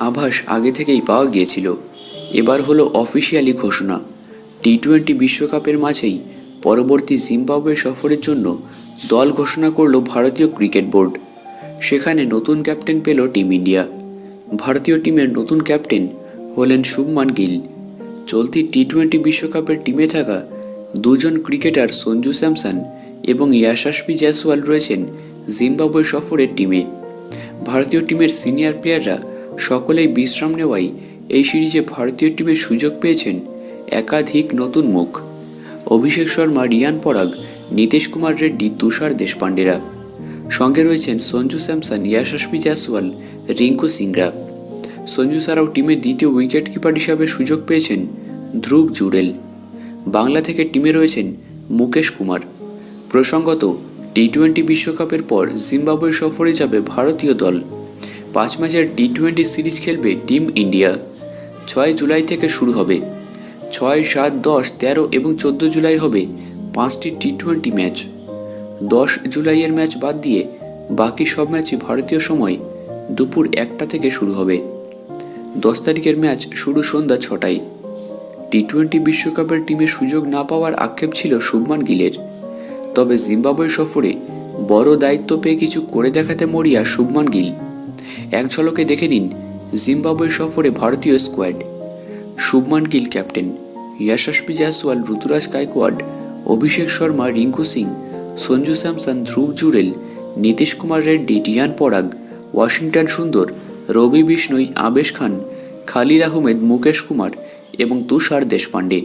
আভাস আগে থেকেই পাওয়া গিয়েছিল। এবার হলো অফিসিয়ালি ঘোষণা। টি টোয়েন্টি বিশ্বকাপের মাঝেই পরবর্তী জিম্বাবুয়ে সফরের জন্য দল ঘোষণা করল ভারতীয় ক্রিকেট বোর্ড। সেখানে নতুন ক্যাপ্টেন পেল টিম ইন্ডিয়া। ভারতীয় টিমের নতুন ক্যাপ্টেন হলেন শুভমান গিল। চলতি টি টোয়েন্টি বিশ্বকাপের টিমে থাকা দুজন ক্রিকেটার সঞ্জু স্যামসন এবং ইয়াশাসপি জয়সওয়াল রয়েছেন জিম্বাবুয়ে সফরের টিমে। ভারতীয় টিমের সিনিয়র প্লেয়াররা সকলেই বিশ্রাম নেওয়াই এই সিরিজে ভারতীয় টিমের সুযোগ পেয়েছেন একাধিক নতুন মুখ। অভিষেক শর্মা, রিয়ান পরাগ, নীতিশ কুমার রেড্ডি, তুষার দেশপান্ডেরা সঙ্গে রয়েছেন সঞ্জু স্যামসন ইয়াশাসপি জয়সওয়াল, রিঙ্কু সিংরা। সঞ্জু ছাড়াও টিমের দ্বিতীয় উইকেট কিপার হিসাবে সুযোগ পেয়েছেন ধ্রুব জুড়েল। বাংলা থেকে টিমে রয়েছেন মুকেশ কুমার। প্রসঙ্গত, টি টোয়েন্টি বিশ্বকাপের পর জিম্বাবুয়ে সফরে যাবে ভারতীয় দল। পাঁচ ম্যাচের টি টোয়েন্টি সিরিজ খেলবে টিম ইন্ডিয়া। ছয় জুলাই থেকে শুরু হবে। ছয়, সাত, দশ, তেরো এবং চোদ্দ জুলাই হবে পাঁচটি টি টোয়েন্টি ম্যাচ। দশ জুলাইয়ের ম্যাচ বাদ দিয়ে বাকি সব ম্যাচই ভারতীয় সময় দুপুর একটা থেকে শুরু হবে। দশ তারিখের ম্যাচ শুরু সন্ধ্যা ছটায়। টি টোয়েন্টি বিশ্বকাপের টিমে সুযোগ না পাওয়ার আক্ষেপ ছিল শুভমান গিলের। তবে জিম্বাবুয়ে সফরে বড় দায়িত্ব পেয়ে কিছু করে দেখাতে মরিয়া শুভমান গিল। এক ঝলকে দেখে নিন জিম্বাবুয়ে সফরে ভারতীয় squad. Shubman Gill captain Yashasvi Jaiswal Ruturaj Gaikwad, Abhishek Sharma, Rinku Singh, Sanju Samson, Dhruv Jurel, Nitish Kumar Reddy Riyan Parag, Washington Sundar, রবি বিষ্ণই, আবেশ খান, খালিদ আহমেদ, মুকেশ কুমার এবং তুষার দেশপান্ডে